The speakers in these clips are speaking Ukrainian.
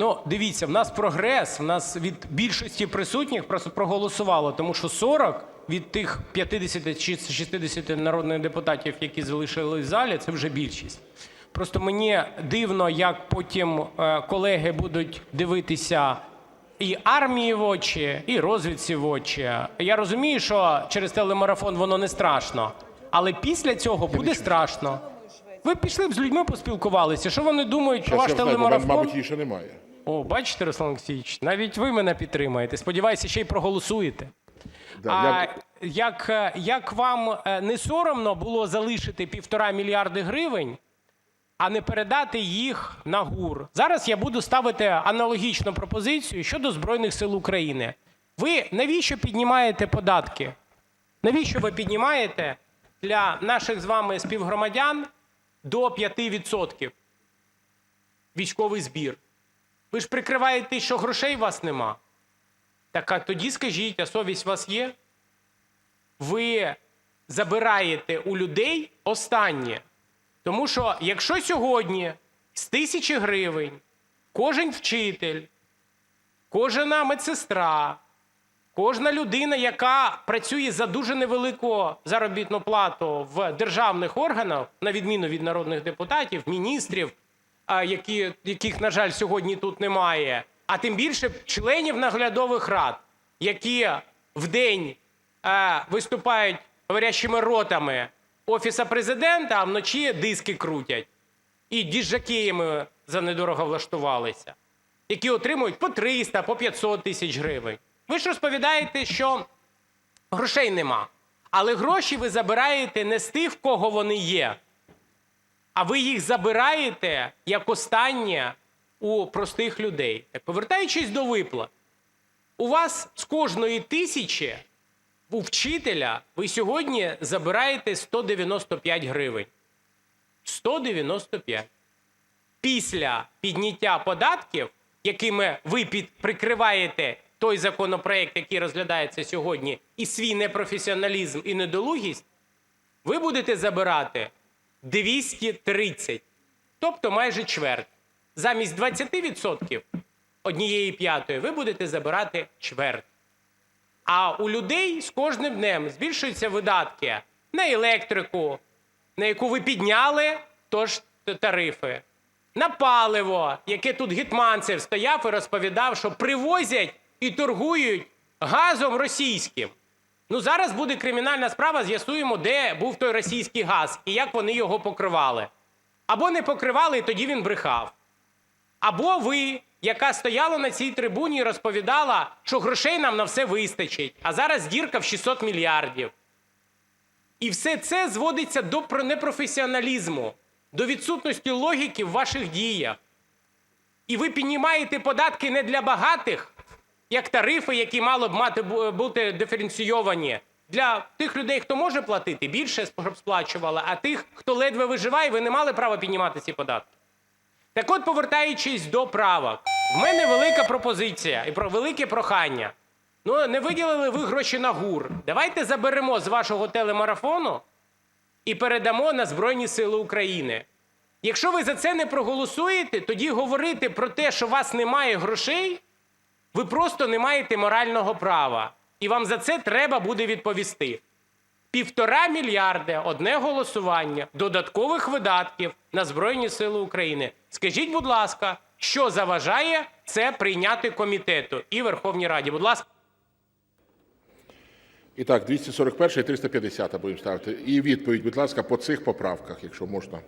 Ну, дивіться, в нас прогрес, в нас від більшості присутніх просто проголосувало, тому що 40 від тих 50 чи 60 народних депутатів, які залишились в залі, це вже більшість. Просто мені дивно, як потім е, колеги будуть дивитися і армії в очі, і розвідці в очі. Я розумію, що через телемарафон воно не страшно, але після цього буде страшно. Ви пішли б з людьми поспілкувалися. Що вони думають про ваш телемарафон? мабуть, її ще немає. О, бачите, Руслан Олексійович, навіть ви мене підтримаєте. Сподіваюся, ще й проголосуєте. Да, А я- як, е, як вам е, не соромно було залишити півтора мільярди гривень, а не передати їх на ГУР? Зараз я буду ставити аналогічну пропозицію щодо Збройних сил України. Ви навіщо піднімаєте податки? Навіщо ви піднімаєте для наших з вами співгромадян до 5% військовий збір? Ви ж прикриваєте, що грошей у вас нема. Так а тоді скажіть, а совість у вас є? Ви забираєте у людей останнє. Тому що якщо сьогодні з тисячі гривень кожен вчитель, кожна медсестра, кожна людина, яка працює за дуже невелику заробітну плату в державних органах, на відміну від народних депутатів, міністрів, які, яких, на жаль, сьогодні тут немає, а тим більше членів наглядових рад, які в день е, виступають говорящими ротами Офіса президента, а вночі диски крутять і діжакеями за недорого влаштувалися, які отримують по 300, по 500 тисяч гривень. Ви ж розповідаєте, що грошей нема. Але гроші ви забираєте не з тих, в кого вони є, а ви їх забираєте як останнє у простих людей. Так, повертаючись до виплат, у вас з кожної тисячі у вчителя ви сьогодні забираєте 195 гривень. 195. Після підняття податків, якими ви прикриваєте той законопроект, який розглядається сьогодні, і свій непрофесіоналізм і недолугість, ви будете забирати 230, тобто майже чверть. Замість 20% однієї п'ятої ви будете забирати чверть. А у людей з кожним днем збільшуються видатки на електрику, на яку ви підняли тож тарифи, на паливо, яке тут Гетманцев стояв і розповідав, що привозять і торгують газом російським. Ну зараз буде кримінальна справа, з'ясуємо, де був той російський газ і як вони його покривали. Або не покривали, і тоді він брехав. Або ви, яка стояла на цій трибуні і розповідала, що грошей нам на все вистачить, а зараз дірка в 600 мільярдів. І все це зводиться до непрофесіоналізму, до відсутності логіки в ваших діях. І ви піднімаєте податки не для багатих, як тарифи, які мали б мати бути диференційовані. Для тих людей, хто може платити, більше щоб сплачували, а тих, хто ледве виживає, ви не мали права піднімати ці податки. Так от, повертаючись до правок, в мене велика пропозиція і про велике прохання. Ну, не виділили ви гроші на ГУР. Давайте заберемо з вашого телемарафону і передамо на Збройні Сили України. Якщо ви за це не проголосуєте, тоді говорити про те, що у вас немає грошей, ви просто не маєте морального права. І вам за це треба буде відповісти. Півтора мільярди одне голосування додаткових видатків на Збройні Сили України. Скажіть, будь ласка, що заважає це прийняти комітету і Верховній Раді? Будь ласка. І так, 241 і 350 будемо ставити. І відповідь, будь ласка, по цих поправках, якщо можна.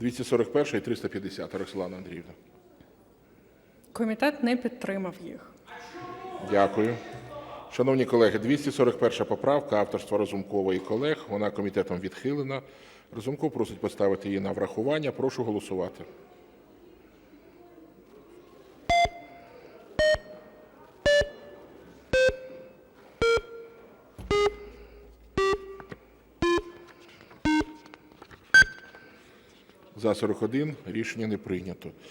241 і 350, Роксолана Андріївна. Комітет не підтримав їх. Дякую. Шановні колеги, 241 поправка авторства Разумкова і колег. Вона комітетом відхилена. Разумков просить поставити її на врахування. Прошу голосувати. За 41 рішення не прийнято.